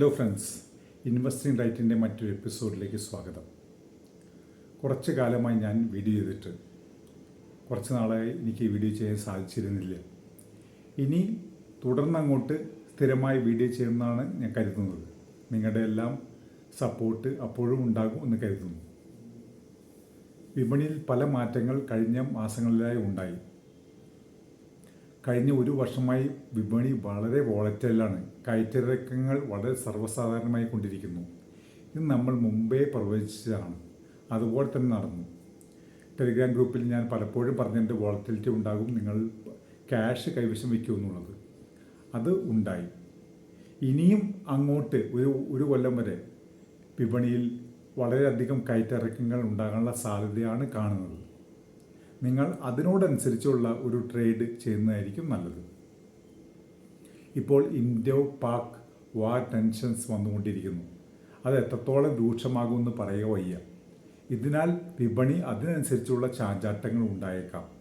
Hello friends investing റൈറ്റിന്റെ മറ്റൊരു എപ്പിസോഡിലേക്ക് സ്വാഗതം. കുറച്ച് കാലമായി ഞാൻ വീഡിയോ ചെയ്തിട്ട്. കുറച്ച് നാളായി എനിക്ക് വീഡിയോ ചെയ്യാൻ സാധിച്ചിരുന്നില്ല. ഇനി തുടർന്ന് അങ്ങോട്ട് സ്ഥിരമായി വീഡിയോ ചെയ്യുമെന്നാണ് ഞാൻ കരുതുന്നത്. നിങ്ങളുടെ എല്ലാം സപ്പോർട്ട് അപ്പോഴും ഉണ്ടാകും എന്ന് കരുതുന്നു. വിപണിയിൽ പല മാറ്റങ്ങൾ കഴിഞ്ഞ മാസങ്ങളിലായി ഉണ്ടായി. കഴിഞ്ഞ ഒരു വർഷമായി വിപണി വളരെ വോളറ്റൈലാണ്. കയറ്റിറക്കങ്ങൾ വളരെ സർവസാധാരണമായി കൊണ്ടിരിക്കുന്നു. ഇത് നമ്മൾ മുമ്പേ പ്രവചിച്ചതാണ് അതുപോലെ തന്നെ നടന്നു. ടെലിഗ്രാം ഗ്രൂപ്പിൽ ഞാൻ പലപ്പോഴും പറഞ്ഞതിന്റെ വോളറ്റിലിറ്റി ഉണ്ടാകും നിങ്ങൾ ക്യാഷ് കൈവശം വയ്ക്കൂ എന്നുള്ളത്. അത് ഉണ്ടായി. ഇനിയും അങ്ങോട്ട് ഒരു ഒരു കൊല്ലം വരെ വിപണിയിൽ വളരെയധികം കയറ്റിറക്കങ്ങൾ ഉണ്ടാകാനുള്ള സാധ്യതയാണ് കാണുന്നത്. നിങ്ങൾ അതിനോടനുസരിച്ചുള്ള ഒരു ട്രേഡ് ചെയ്യുന്നതായിരിക്കും നല്ലത്. ഇപ്പോൾ ഇൻഡോ പാക് വാർ ടെൻഷൻസ് വന്നുകൊണ്ടിരിക്കുന്നു. അത് എത്രത്തോളം രൂക്ഷമാകുമെന്ന് പറയുക വയ്യ. ഇതിനാൽ വിപണി അതിനനുസരിച്ചുള്ള ചാഞ്ചാട്ടങ്ങൾ ഉണ്ടായേക്കാം.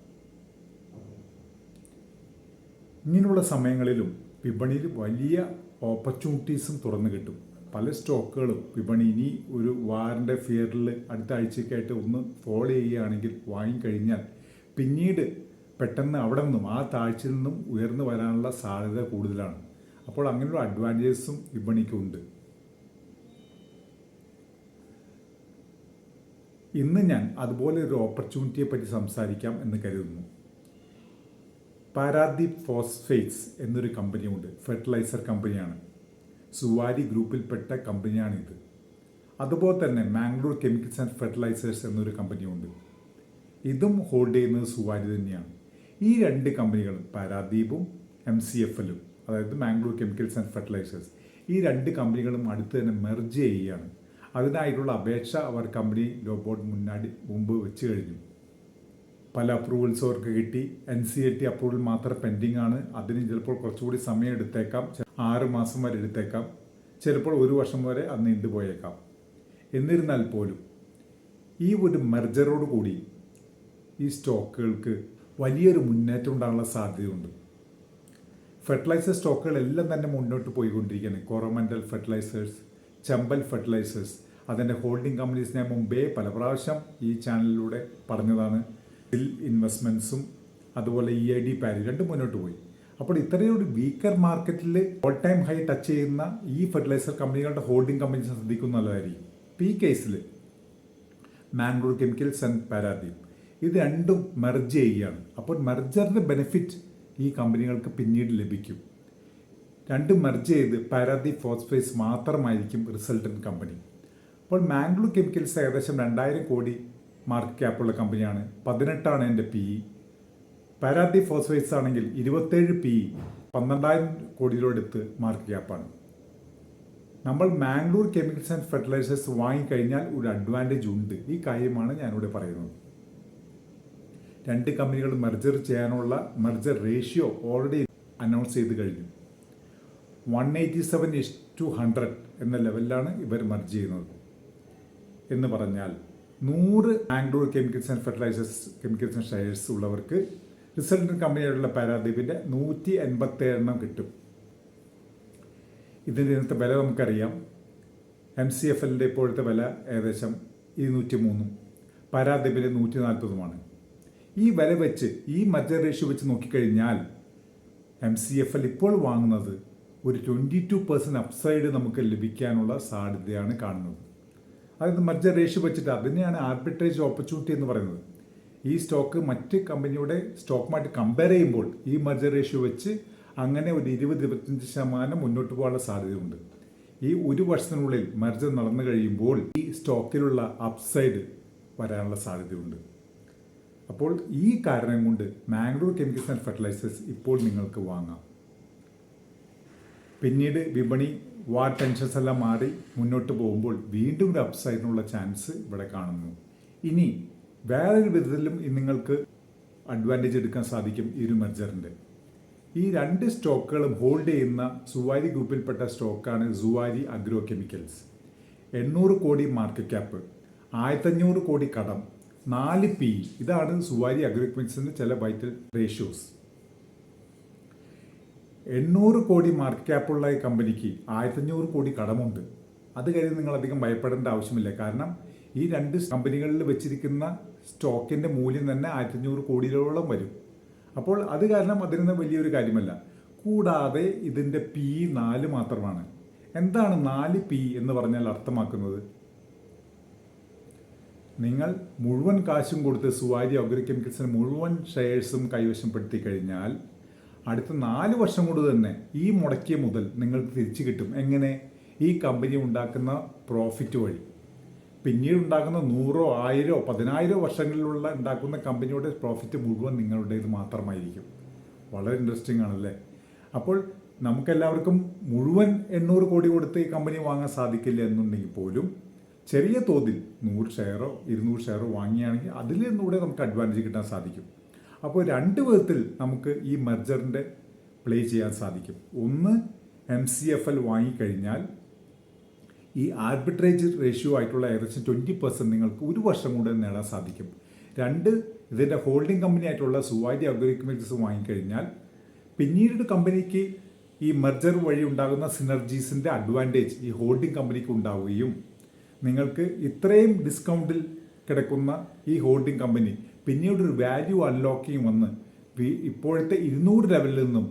ഇങ്ങനെയുള്ള സമയങ്ങളിലും വിപണിയിൽ വലിയ ഓപ്പർച്യൂണിറ്റീസും തുറന്നു കിട്ടും. പല സ്റ്റോക്കുകളും വിപണി ഇനി ഒരു വാറിന്റെ ഫിയറിൽ അടുത്ത ആഴ്ചയ്ക്കായിട്ട് ഒന്ന് ഫോളോ ചെയ്യുകയാണെങ്കിൽ വാങ്ങിക്കഴിഞ്ഞാൽ പിന്നീട് പെട്ടെന്ന് അവിടെ നിന്നും ആ താഴ്ചയിൽ നിന്നും ഉയർന്നു വരാനുള്ള സാധ്യത കൂടുതലാണ്. അപ്പോൾ അങ്ങനെയുള്ള അഡ്വാന്റേജസും വിപണിക്കുണ്ട്. ഇന്ന് ഞാൻ അതുപോലെ ഒരു ഓപ്പർച്യൂണിറ്റിയെ പറ്റി സംസാരിക്കാം എന്ന് കരുതുന്നു. പാരാദീപ് ഫോസ്ഫേറ്റ്സ് എന്നൊരു കമ്പനിയുണ്ട് ഫെർട്ടിലൈസർ കമ്പനിയാണ് സുവാരി ഗ്രൂപ്പിൽപ്പെട്ട കമ്പനിയാണിത്. അതുപോലെ തന്നെ മാംഗ്ലൂർ കെമിക്കൽസ് ആൻഡ് ഫെർട്ടിലൈസേഴ്സ് എന്നൊരു കമ്പനിയുണ്ട്. ഇതും ഹോൾഡ് ചെയ്യുന്നത് സുവാരി തന്നെയാണ്. ഈ രണ്ട് കമ്പനികളും പാരാദീപും എം സി എഫ് എല്ലും അതായത് മാംഗ്ലൂർ കെമിക്കൽസ് ആൻഡ് ഫെർട്ടിലൈസേഴ്സ് ഈ രണ്ട് കമ്പനികളും അടുത്ത് തന്നെ മെർജ് ചെയ്യുകയാണ്. അതിനായിട്ടുള്ള അപേക്ഷ അവർ കമ്പനി ലോ ബോർഡ് മുന്നാടി മുമ്പ് വെച്ച് കഴിഞ്ഞു. പല അപ്രൂവൽസും അവർക്ക് കിട്ടി. N C A T approval മാത്രം പെൻഡിങ് ആണ് അതിന് ചിലപ്പോൾ കുറച്ചുകൂടി സമയം എടുത്തേക്കാം. ആറ് മാസം വരെ എടുത്തേക്കാം. ചിലപ്പോൾ ഒരു വർഷം വരെ അത് നീണ്ടുപോയേക്കാം എന്നിരുന്നാൽ പോലും ഈ ഒരു മെർജറോട് കൂടി ഈ സ്റ്റോക്കുകൾക്ക് വലിയൊരു മുന്നേറ്റം ഉണ്ടാകാനുള്ള സാധ്യതയുണ്ട്. ഫെർട്ടിലൈസർ സ്റ്റോക്കുകളെല്ലാം തന്നെ മുന്നോട്ട് പോയിക്കൊണ്ടിരിക്കുകയാണ്. കോറോമെന്റൽ ഫെർട്ടിലൈസേഴ്സ് ചമ്പൽ ഫെർട്ടിലൈസേഴ്സ് അതിന്റെ ഹോൾഡിംഗ് കമ്പനീസ് ഞാൻ മുമ്പേ പല പ്രാവശ്യം ഈ ചാനലിലൂടെ പറഞ്ഞതാണ്. ബിൽ ഇൻവെസ്റ്റ്മെന്റ്സും അതുപോലെ ഇ ഐ ഡി പാരി രണ്ടും മുന്നോട്ട് പോയി. അപ്പോൾ ഇത്രയും ഒരു വീക്കർ മാർക്കറ്റിൽ ഓൾ ടൈം ഹൈ ടച്ച് ചെയ്യുന്ന ഈ ഫെർട്ടിലൈസർ കമ്പനികളുടെ ഹോൾഡിംഗ് കമ്പനീസ് ശ്രദ്ധിക്കുന്ന നല്ലതായിരിക്കും. ഈ കേസിൽ മാംഗ്ലൂർ കെമിക്കൽസ് ആൻഡ് പാരാദീപ് ഇത് രണ്ടും മെർജ് ചെയ്യുകയാണ്. അപ്പോൾ മെർജറിന്റെ ബെനിഫിറ്റ് ഈ കമ്പനികൾക്ക് പിന്നീട് ലഭിക്കും. രണ്ടും മെർജ് ചെയ്ത് പാരാദീപ് ഫോസ്ഫേസ് മാത്രമായിരിക്കും റിസൾട്ടൻ കമ്പനി അപ്പോൾ മാംഗ്ലൂർ കെമിക്കൽസ് ഏകദേശം രണ്ടായിരം കോടി മാർക്കറ്റ് ക്യാപ്പുള്ള കമ്പനിയാണ് പതിനെട്ടാണ് എന്റെ പി ഇ പാരാദീപ് ഫോസ്ഫേറ്റ്സ് ആണെങ്കിൽ ഇരുപത്തേഴ് പി പന്ത്രണ്ടായിരം കോടിയിലോടുത്ത് മാർക്കറ്റ് ക്യാപ്പാണ് നമ്മൾ മാംഗ്ലൂർ കെമിക്കൽസ് ആൻഡ് ഫെർട്ടിലൈസേഴ്സ് വാങ്ങിക്കഴിഞ്ഞാൽ ഒരു അഡ്വാന്റേജ് ഉണ്ട്. ഈ കാര്യമാണ് ഞാനിവിടെ പറയുന്നത്. രണ്ട് കമ്പനികൾ മെർജർ ചെയ്യാനുള്ള മെർജർ റേഷ്യോ ഓൾറെഡി അനൗൺസ് ചെയ്ത് കഴിഞ്ഞു. One eighty seven is two hundred എന്ന ലെവലിലാണ് ഇവർ മെർജ് ചെയ്യുന്നത്. എന്ന് പറഞ്ഞാൽ നൂറ് Mangalore chemicals and fertilizers chemicals and shares ഉള്ളവർക്ക് റിസൾട്ടൻ കമ്പനിയായിട്ടുള്ള പാരാദ്വീപിന്റെ നൂറ്റി എൺപത്തേഴെണ്ണം കിട്ടും. ഇതിന്റെ ഇന്നത്തെ വില നമുക്കറിയാം. എം സി എഫ് എല്ലിന്റെ ഇപ്പോഴത്തെ വില ഏകദേശം ഇരുന്നൂറ്റി മൂന്നും പാരാദ്വീപിന്റെ നൂറ്റി നാൽപ്പതുമാണ് ഈ വില വെച്ച് ഈ മർജർ റേഷ്യോ വെച്ച് നോക്കിക്കഴിഞ്ഞാൽ എം സി എഫ് എൽ ഇപ്പോൾ വാങ്ങുന്നത് ഒരു ട്വന്റി ടു പെർസെന്റ് അപ്സൈഡ് നമുക്ക് ലഭിക്കാനുള്ള സാധ്യതയാണ് കാണുന്നത്. അതായത് മർജർ റേഷ്യോ വെച്ചിട്ട് അതിനെയാണ് ആർബിട്രേജ് ഓപ്പർച്യൂണിറ്റി എന്ന് പറയുന്നത്. ഈ സ്റ്റോക്ക് മറ്റ് കമ്പനിയുടെ സ്റ്റോക്കുമായിട്ട് കമ്പയർ ചെയ്യുമ്പോൾ ഈ മർജർ റേഷ്യോ വെച്ച് അങ്ങനെ ഒരു ഇരുപത് ഇരുപത്തഞ്ച് ശതമാനം മുന്നോട്ട് പോകാനുള്ള സാധ്യതയുണ്ട്. ഈ ഒരു വർഷത്തിനുള്ളിൽ മർജർ നടന്നു കഴിയുമ്പോൾ ഈ സ്റ്റോക്കിലുള്ള അപ്സൈഡ് വരാനുള്ള സാധ്യതയുണ്ട്. അപ്പോൾ ഈ കാരണം കൊണ്ട് മാംഗ്ലൂർ കെമിക്കൽസ് ആൻഡ് ഫെർട്ടിലൈസേഴ്സ് ഇപ്പോൾ നിങ്ങൾക്ക് വാങ്ങാം. പിന്നീട് വിപണി വാർ ടെൻഷൻസ് എല്ലാം മാറി മുന്നോട്ട് പോകുമ്പോൾ വീണ്ടും ഒരു അപ്സൈഡിനുള്ള ചാൻസ് ഇവിടെ കാണുന്നു. ഇനി വേറൊരു വിധത്തിലും നിങ്ങൾക്ക് അഡ്വാന്റേജ് എടുക്കാൻ സാധിക്കും ഈ ഒരു മെർജറിന്റെ ഈ രണ്ട് സ്റ്റോക്കുകളും ഹോൾഡ് ചെയ്യുന്ന സുവാരി ഗ്രൂപ്പിൽപ്പെട്ട സ്റ്റോക്കാണ് സുവാരി അഗ്രോ കെമിക്കൽസ് എണ്ണൂറ് കോടി മാർക്കറ്റ് ക്യാപ്പ് ആയിരത്തഞ്ഞൂറ് കോടി കടം നാല് പി ഇതാണ് സുവാരി അഗ്രോ കെമിക്കൽസിന്റെ ചില വൈറ്റൽ റേഷ്യോസ് എണ്ണൂറ് കോടി മാർക്കറ്റ് ക്യാപ്പുള്ള ഈ കമ്പനിക്ക് ആയിരത്തഞ്ഞൂറ് കോടി കടമുണ്ട്. അത് കഴിഞ്ഞ് നിങ്ങൾ അധികം ഭയപ്പെടേണ്ട ആവശ്യമില്ല. കാരണം ഈ രണ്ട് കമ്പനികളിൽ വെച്ചിരിക്കുന്ന സ്റ്റോക്കിന്റെ മൂല്യം തന്നെ ആയിരത്തഞ്ഞൂറ് കോടിയിലോളം വരും. അപ്പോൾ അത് കാരണം അതിന് വലിയൊരു കാര്യമല്ല. കൂടാതെ ഇതിന്റെ പി നാല് മാത്രമാണ്. എന്താണ് നാല് പി എന്ന് പറഞ്ഞാൽ അർത്ഥമാക്കുന്നത്? നിങ്ങൾ മുഴുവൻ കാശും കൊടുത്ത് സുവാരി അഗ്രോ കെമിക്കൽസിന് മുഴുവൻ ഷെയർസും കൈവശപ്പെടുത്തി കഴിഞ്ഞാൽ അടുത്ത നാല് വർഷം കൊണ്ട് തന്നെ ഈ മുടക്കിയ മുതൽ നിങ്ങൾക്ക് തിരിച്ചു കിട്ടും. എങ്ങനെ? ഈ കമ്പനി ഉണ്ടാക്കുന്ന പ്രോഫിറ്റ് വഴി. പിന്നീട് ഉണ്ടാക്കുന്ന നൂറോ ആയിരോ പതിനായിരോ വർഷങ്ങളിലുള്ള ഉണ്ടാക്കുന്ന കമ്പനിയുടെ പ്രോഫിറ്റ് മുഴുവൻ നിങ്ങളുടേത് മാത്രമായിരിക്കും. വളരെ ഇൻട്രസ്റ്റിംഗ് ആണല്ലേ? അപ്പോൾ നമുക്കെല്ലാവർക്കും മുഴുവൻ എണ്ണൂറ് കോടി കൊടുത്ത് ഈ കമ്പനി വാങ്ങാൻ സാധിക്കില്ല എന്നുണ്ടെങ്കിൽ പോലും ചെറിയ തോതിൽ നൂറ് ഷെയറോ ഇരുന്നൂറ് ഷെയറോ വാങ്ങിയാണെങ്കിൽ അതിൽ നിന്നൂടെ നമുക്ക് അഡ്വാന്റേജ് കിട്ടാൻ സാധിക്കും. അപ്പോൾ രണ്ട് വിധത്തിൽ നമുക്ക് ഈ മെർജറിന്റെ പ്ലേ ചെയ്യാൻ സാധിക്കും. ഒന്ന് എം സി എഫ് എൽ വാങ്ങിക്കഴിഞ്ഞാൽ ഈ ആർബിട്രേജ് റേഷ്യോ ആയിട്ടുള്ള ഏകദേശം ട്വന്റി പെർസെന്റ് നിങ്ങൾക്ക് ഒരു വർഷം കൊണ്ട് നേടാൻ സാധിക്കും. രണ്ട് ഇതിന്റെ ഹോൾഡിംഗ് കമ്പനി ആയിട്ടുള്ള സുവാരി അഗ്രിക്മെന്റ്സ് വാങ്ങിക്കഴിഞ്ഞാൽ പിന്നീട് കമ്പനിക്ക് ഈ മെർജർ വഴി ഉണ്ടാകുന്ന സിനർജീസിന്റെ അഡ്വാന്റേജ് ഈ ഹോൾഡിംഗ് കമ്പനിക്ക് ഉണ്ടാവുകയും നിങ്ങൾക്ക് ഇത്രയും ഡിസ്കൗണ്ടിൽ കിടക്കുന്ന ഈ ഹോൾഡിംഗ് കമ്പനി പിന്നീട് ഒരു വാല്യൂ അൺലോക്കിങ് വന്ന് ഇപ്പോഴത്തെ ഇരുന്നൂറ് ലെവലിൽ നിന്നും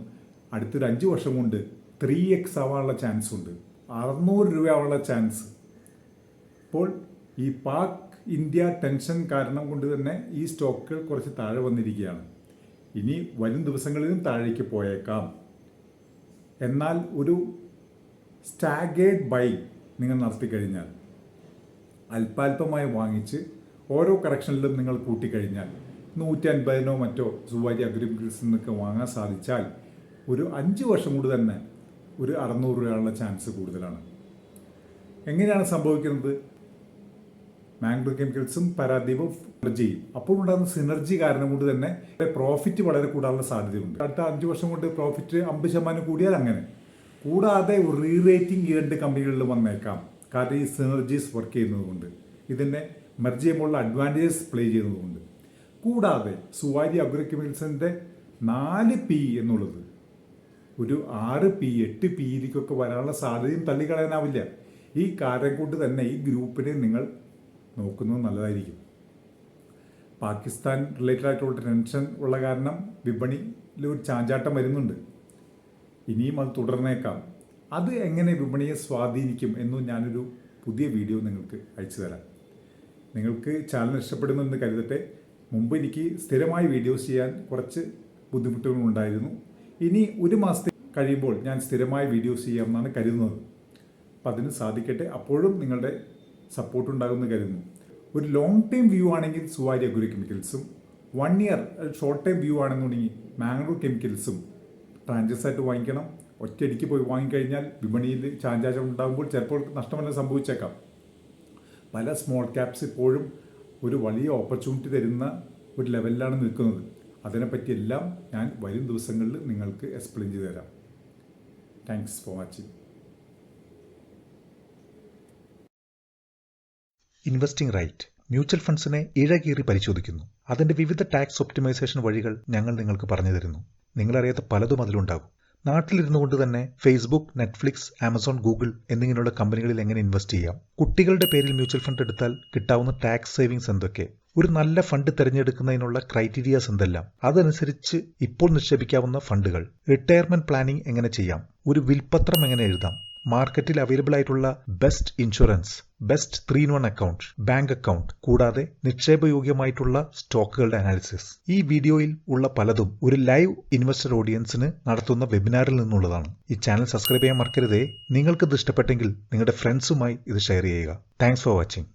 അടുത്തൊരു അഞ്ച് വർഷം കൊണ്ട് ത്രീ എക്സ് ആവാനുള്ള ചാൻസ് ഉണ്ട്. അറുന്നൂറ് രൂപ ആവാനുള്ള ചാൻസ് ഇപ്പോൾ ഈ പാക് ഇന്ത്യ ടെൻഷൻ കാരണം കൊണ്ട് തന്നെ ഈ സ്റ്റോക്കുകൾ കുറച്ച് താഴെ വന്നിരിക്കുകയാണ്. ഇനി വരും ദിവസങ്ങളിലും താഴേക്ക് പോയേക്കാം. എന്നാൽ ഒരു സ്റ്റാഗേഡ് ബൈ നിങ്ങൾ നടത്തിക്കഴിഞ്ഞാൽ അല്പാൽപമായി വാങ്ങിച്ച് ഓരോ കറക്ഷനിലും നിങ്ങൾ കൂട്ടിക്കഴിഞ്ഞാൽ നൂറ്റി അൻപതിനോ മറ്റോ സുവാരി അഗ്രിമിൽസിൽ നിന്നൊക്കെ വാങ്ങാൻ സാധിച്ചാൽ ഒരു അഞ്ച് വർഷം കൂടി തന്നെ ഒരു അറുന്നൂറ് രൂപയുള്ള ചാൻസ് കൂടുതലാണ്. എങ്ങനെയാണ് സംഭവിക്കുന്നത്? മാംഗ്ലൂർ കെമിക്കൽസും പരാദീപും സിനർജിയും അപ്പോൾ ഉണ്ടാകുന്ന സിനർജി കാരണം കൊണ്ട് തന്നെ പ്രോഫിറ്റ് വളരെ കൂടാനുള്ള സാധ്യതയുണ്ട്. അടുത്ത അഞ്ച് വർഷം കൊണ്ട് പ്രോഫിറ്റ് അമ്പത് ശതമാനം കൂടിയാൽ അങ്ങനെ. കൂടാതെ ഒരു റീ റേറ്റിംഗ് ഈ രണ്ട് കമ്പനികളിൽ വന്നേക്കാം. കാരണം ഈ സിനർജീസ് വർക്ക് ചെയ്യുന്നതുകൊണ്ട്. ഇതിനെ മെർജ് ചെയ്യുമ്പോഴുള്ള അഡ്വാന്റേജസ് പ്ലേ ചെയ്യുന്നതുകൊണ്ട്. കൂടാതെ സുവാരി അഗ്രോ കെമിക്കൽസിന്റെ നാല് പി എന്നുള്ളത് ഒരു ആറ് പി എട്ട് പി പിയിലേക്കൊക്കെ വരാനുള്ള സാധ്യതയും തള്ളിക്കളയാനാവില്ല. ഈ കാര്യം തന്നെ ഈ ഗ്രൂപ്പിനെ നിങ്ങൾ നോക്കുന്നത് നല്ലതായിരിക്കും. പാകിസ്ഥാൻ റിലേറ്റഡ് ആയിട്ടുള്ള ടെൻഷൻ ഉള്ള കാരണം വിപണിയിൽ ഒരു ചാഞ്ചാട്ടം വരുന്നുണ്ട്. ഇനിയും അത് തുടർന്നേക്കാം. അത് എങ്ങനെ വിപണിയെ സ്വാധീനിക്കും എന്നും ഞാനൊരു പുതിയ വീഡിയോ നിങ്ങൾക്ക് അയച്ചു തരാം. നിങ്ങൾക്ക് ചാനൽ ഇഷ്ടപ്പെടുന്നെന്ന് കരുതട്ടെ. മുമ്പ് എനിക്ക് സ്ഥിരമായി വീഡിയോസ് ചെയ്യാൻ കുറച്ച് ബുദ്ധിമുട്ടുകളുണ്ടായിരുന്നു. ഇനി ഒരു മാസത്തെ കഴിയുമ്പോൾ ഞാൻ സ്ഥിരമായി വീഡിയോസ് ചെയ്യാമെന്നാണ് കരുതുന്നത്. അപ്പം അതിന് സാധിക്കട്ടെ. അപ്പോഴും നിങ്ങളുടെ സപ്പോർട്ട് ഉണ്ടാകുമെന്ന് കരുതുന്നു. ഒരു ലോങ് ടൈം വ്യൂ ആണെങ്കിൽ സുവാര്യ ഗുരു കെമിക്കൽസും one year short time view ആണെന്നുണ്ടെങ്കിൽ മാംഗ്ലൂർ കെമിക്കൽസും ട്രാൻജസ് ആയിട്ട് വാങ്ങിക്കണം. ഒറ്റയടിക്ക് പോയി വാങ്ങിക്കഴിഞ്ഞാൽ വിപണിയിൽ ചാഞ്ചാചം ഉണ്ടാകുമ്പോൾ ചിലപ്പോൾ നഷ്ടമെല്ലാം സംഭവിച്ചേക്കാം. പല സ്മോൾ ക്യാപ്സ് ഇപ്പോഴും ഒരു വലിയ ഓപ്പർച്യൂണിറ്റി തരുന്ന ഒരു ലെവലിലാണ് നിൽക്കുന്നത്. അതിനെപ്പറ്റിയെല്ലാം ഞാൻ വരും ദിവസങ്ങളിൽ നിങ്ങൾക്ക് എക്സ്പ്ലെയിൻ ചെയ്തു തരാം thanks for watching investing right mutual ഫണ്ട്സിനെ ഇഴകീറി പരിശോധിക്കുന്നു. അതിന്റെ വിവിധ ടാക്സ് ഒപ്റ്റിമൈസേഷൻ വഴികൾ ഞങ്ങൾ നിങ്ങൾക്ക് പറഞ്ഞു തരുന്നു. നിങ്ങളറിയാത്ത പലതും അതിലുണ്ടാകും. നാട്ടിലിരുന്നു കൊണ്ട് തന്നെ ഫേസ്ബുക്ക് നെറ്റ്ഫ്ലിക്സ് ആമസോൺ ഗൂഗിൾ എന്നിങ്ങനെയുള്ള കമ്പനികളിൽ എങ്ങനെ ഇൻവെസ്റ്റ് ചെയ്യാം? കുട്ടികളുടെ പേരിൽ മ്യൂച്വൽ ഫണ്ട് എടുത്താൽ കിട്ടാവുന്ന ടാക്സ് സേവിങ്സ് എന്തൊക്കെ? ഒരു നല്ല ഫണ്ട് തിരഞ്ഞെടുക്കുന്നതിനുള്ള ക്രൈറ്റീരിയാസ് എന്തെല്ലാം? അതനുസരിച്ച് ഇപ്പോൾ നിക്ഷേപിക്കാവുന്ന ഫണ്ടുകൾ റിട്ടയർമെന്റ് പ്ലാനിംഗ് എങ്ങനെ ചെയ്യാം? ഒരു വിൽപത്രം എങ്ങനെ എഴുതാം? മാർക്കറ്റിൽ അവൈലബിൾ ആയിട്ടുള്ള best insurance best three in one account bank account കൂടാതെ നിക്ഷേപയോഗ്യമായിട്ടുള്ള സ്റ്റോക്കുകളുടെ അനാലിസിസ് ഈ വീഡിയോയിൽ ഉള്ള പലതും ഒരു ലൈവ് ഇൻവെസ്റ്റർ ഓഡിയൻസിന് നടത്തുന്ന വെബിനാറിൽ നിന്നുള്ളതാണ്. ഈ ചാനൽ സബ്സ്ക്രൈബ് ചെയ്യാൻ മറക്കരുതേ. നിങ്ങൾക്ക് ഇഷ്ടപ്പെട്ടെങ്കിൽ നിങ്ങളുടെ ഫ്രണ്ട്സുമായി ഇത് ഷെയർ ചെയ്യുക. Thanks for watching